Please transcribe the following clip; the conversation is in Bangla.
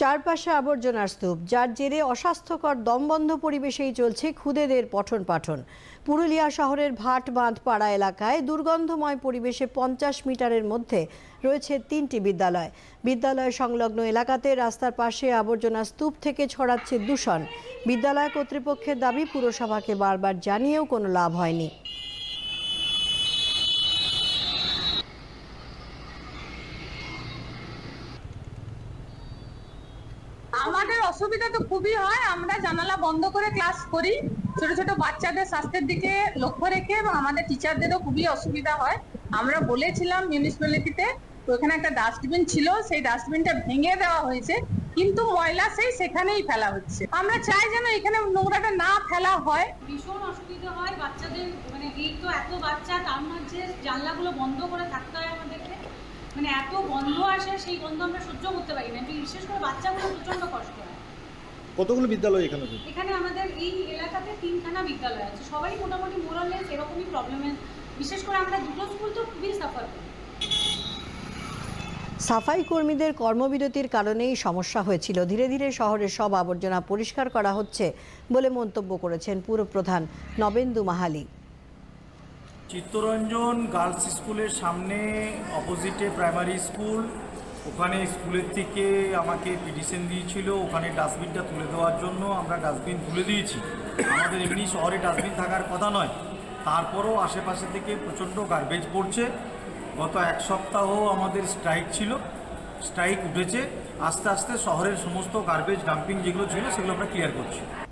চারপাশে আবর্জনার স্তূপ, যার জেরে অস্বাস্থ্যকর দমবন্ধ পরিবেশেই চলছে খুদেদের পঠন পাঠন পুরুলিয়া শহরের ভাট বাঁধ পাড়া এলাকায় দুর্গন্ধময় পরিবেশে পঞ্চাশ মিটারের মধ্যে রয়েছে তিনটি বিদ্যালয়। বিদ্যালয় সংলগ্ন এলাকাতে রাস্তার পাশে আবর্জনা স্তূপ থেকে ছড়াচ্ছে দূষণ। বিদ্যালয় কর্তৃপক্ষের দাবি, পুরসভাকে বারবার জানিয়েও কোনো লাভ হয়নি। আমাদের অসুবিধা তো খুবই হয়, আমরা জানালা বন্ধ করে ক্লাস করি। ছোট ছোট বাচ্চাদের স্বাস্থ্যের দিকে লক্ষ্য রেখে এবং আমাদের টিচারদেরও খুবই অসুবিধা হয়। আমরা বলেছিলাম মিউনিসিপ্যালিটিতে তো এখানে একটা ডাস্টবিন ছিল, সেই ডাস্টবিনটা ভেঙে দেওয়া হয়েছে, কিন্তু ময়লা সেই সেখানেই ফেলা হচ্ছে। আমরা চাই যেন এখানে নোংরাটা না ফেলা হয়। ভীষণ অসুবিধা হয় বাচ্চাদের মানে এই তো এত বাচ্চা, তার মাঝে জানলাগুলো বন্ধ করে থাকতে হয় আমাদেরকে। মানে এত গন্ধ আসে সেই গন্ধ আমরা সহ্য করতে পারি না। বিশেষ করে বাচ্চাগুলো প্রচণ্ড কষ্ট হয়। কতগুলো বিদ্যালয় এখানে আছে? এখানে আমাদের এই এলাকাতে তিনখানা বিদ্যালয় আছে। সবাই মোটামুটি মোরালেস এরকমই প্রবলেমের বিশেষ করে আমরা দুটো স্কুল তো খুবই সাফার করি। সাফাই কর্মীদের কর্মবিরতির কারণেই সমস্যা হয়েছিল। ধীরে ধীরে শহরের সব আবর্জনা পরিষ্কার করা হচ্ছে বলে মন্তব্য করেছেন পুরপ্রধান নবেন্দু মাহালি। চিত্তরঞ্জন গার্লস স্কুলের সামনে অপোজিটে প্রাইমারি স্কুল ওখানে স্কুলের থেকে আমাকে পিটিশন দিয়েছিল, ওখানে ডাস্টবিনটা তুলে দেওয়ার জন্য আমরা ডাস্টবিন তুলে দিয়েছি। আমাদের এমনি শহরে ডাস্টবিন থাকার কথা নয়, তারপরও আশেপাশে থেকে প্রচণ্ড গার্বেজ পড়ছে। গত এক সপ্তাহ আমাদের স্ট্রাইক ছিল স্ট্রাইক উঠেছে। আস্তে আস্তে শহরের সমস্ত গার্বেজ ডাম্পিং যেগুলো ছিল, সেগুলো আমরা ক্লিয়ার করছি।